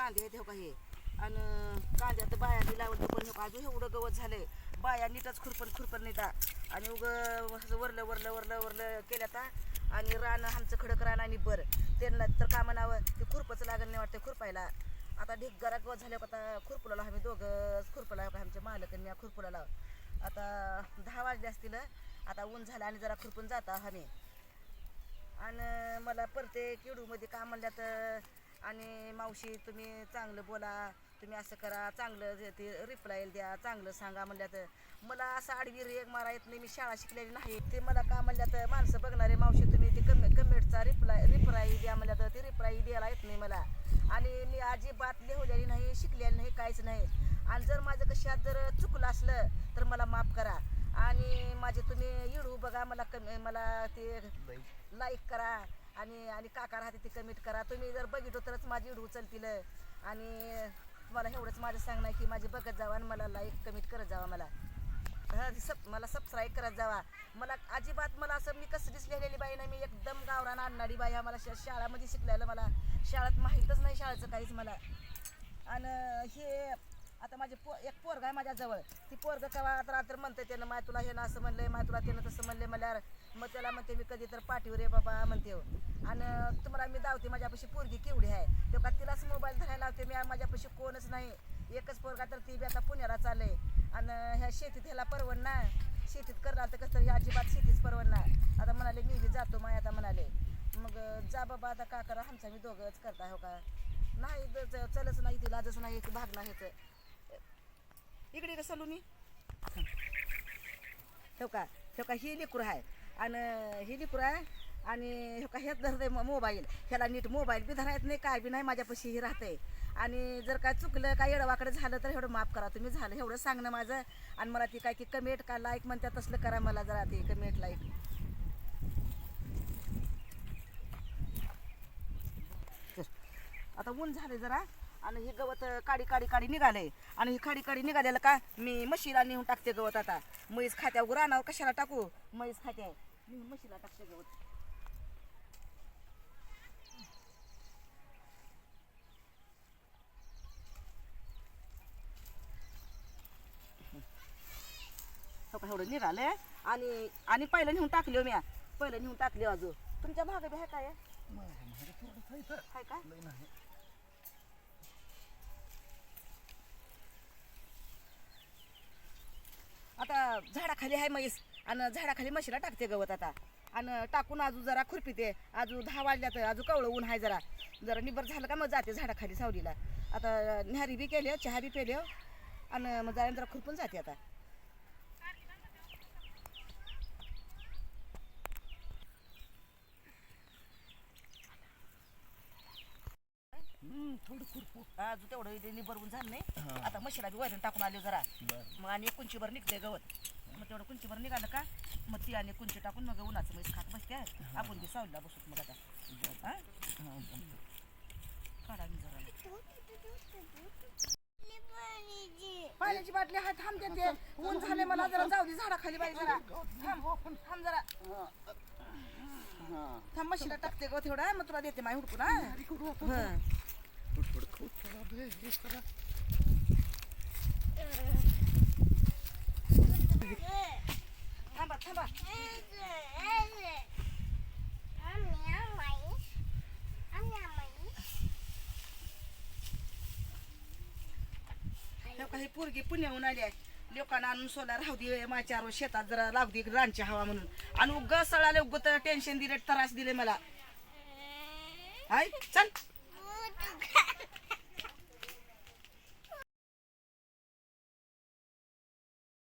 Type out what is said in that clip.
कांदे आहेत हो का हे. आणि कांद्यात बायांनी लावलं पण हे अजून एवढं गवत झालंय. बाया नीटच खुरपण खुरपण नेता. आणि उग वरलं वरलं वरलं वरलं केल्या आता. आणि रान आमचं खडक रान आणि बर. त्यांना तर का म्हणावं ते खुरपच लागल नाही वाटतं खुरपायला. आता ढीक जरा गवत झाल्यावर आता खुरपुला आम्ही दोघं खुरपला का आमच्या मालकांनी मी खुरपुला लाव. आता दहा वाजले असतील आता ऊन झालं आणि जरा खुरपून जाता आम्ही. आणि मला प्रत्येक किडूमध्ये का तर आणि मावशी तुम्ही चांगलं बोला तुम्ही असं करा चांगलं ते रिप्लाय द्या चांगलं सांगा म्हणल्यात. मला असं आडवी रेग मारा येत नाही मी शाळा शिकलेली नाही. ते मला का म्हणल्यात माणसं बघणारे मावशी तुम्ही ते कमे कमेंटचा रिप्लाय रिप्लाय द्या म्हणल्यात ते रिप्लाय द्यायला येत नाही मला. आणि मी अजिबात लिहवलेली नाही शिकलेली नाही काहीच नाही. आणि जर माझं कशात जर चुकलं असलं तर मला माफ करा. आणि माझे तुम्ही इडू बघा मला कमी मला ते लाईक करा. आणि आणि काका राहते ते कमेंट करा. तुम्ही जर बघितलं तरच माझी इडू उचलतील. आणि तुम्हाला एवढंच माझं सांगणं आहे की माझी बघत जावा आणि मला लाईक कमेंट करत जावा मला. सब मला सबस्क्राईब करत जावा. मला अजिबात मला असं मी कसं लिहिलेली बाई नाही. मी एकदम गावरान आणणारी बाई हा मला शा शाळामध्ये शिकलेलं मला शाळेत माहीतच नाही शाळेचं काहीच मला. आणि हे आता माझे पो एक पोरगा आहे माझ्याजवळ. ती पोरग केव्हा रात्र तर म्हणते त्यानं माय तुला हे ना असं म्हणलं माय तुला त्यानं तसं म्हणलं मला मग त्याला म्हणते मी कधी तर पाठीवर रे बाबा म्हणते हो. आणि तुम्हाला मी दावते माझ्यापाशी पोरगी केवढी आहे. तेव्हा तिलाच मोबाईल धरायला लावते मी माझ्यापाशी कोणच नाही. एकच पोरगा तर ती बी आता पुण्याला चालले आणि ह्या शेतीत ह्याला परवडणार शेतीत करणार तर कसं तरी अजिबात शेतीच परवडणार आता म्हणाले मी बी जातो माय आता म्हणाले. मग जा बाबा आता का करा? आमचा मी दोघंच करता हो का? नाही चलच नाही ती लाजच नाही एक नाही इकडे कसं मी ठेव का? ठेव का? ही लेकरू आहे आणि ही लेकरू आहे आणि हे का हेच धरते मोबाईल. ह्याला नीट मोबाईल बी धरायत नाही काय बी नाही माझ्यापाशी ही राहते आणि जर काय चुकलं काय येडवाकडे झालं तर एवढं माफ करा तुम्ही झालं. एवढं सांगणं माझं. आणि मला ती काय की कमेंट का लाईक म्हणतात तसलं करा मला जरा ते कमेंट लाईक आता ऊन झाले जरा आणि हे गवत काडी काडी काडी निघाले आणि ही काडी काडी निघालेलं का मी म्हशीला नेऊन टाकते गवत आता. म्हैस खात्या रानावर कशाला टाकू? म्हैस खात्या मी म्हशीला टाकते गवत एवढं निघालंय आणि आणि पहिलं नेऊन टाकले हो मी पहिलं नेऊन टाकली हो अजून. तुमच्या भाग बी आहे काय? आहे का? आता झाडाखाली आहे म्हैस. आणि झाडाखाली म्हशीला टाकते गवत आता. आणि टाकून अजून जरा खुरपीते अजून दहा वाजल्यात अजून कवळं ऊन आहे जरा. जरा निबर झालं का मग जाते झाडाखाली सावलीला. आता न्यारी बी केली चहा बी पेले आणि मग जरा जरा खुरपून जाते आता. अजून तेवढं निबरवून झालं नाही. आता म्हशीला बी वैरण टाकून आले जरा. मग आणि एक कुंचीभर निघते गवत. मग तेवढं कुंचीभर निघालं का मग ती आणि कुंची टाकून मग उन्हाचं म्हैस खात बसते. आपण बी सावलीला बसत मग आता. हा? काढा मी जरा. पाण्याची बाटली हा थांबते ते ऊन झाले मला जरा जाऊ दे झाडाखाली बाई जरा. थांब थांब जरा. थांब म्हशीला टाकते गवत एवढा मग तुला देते माय हुडकून हा. हं. हे काही पोरगी पुण्याहून आली आहे. लोकांना आणून सोला राहू दे माझ्या शेतात जरा लागू दे रानची हवा म्हणून. आणि उग सळाले उग टेन्शन दिले त्रास दिले मला. हाय चल.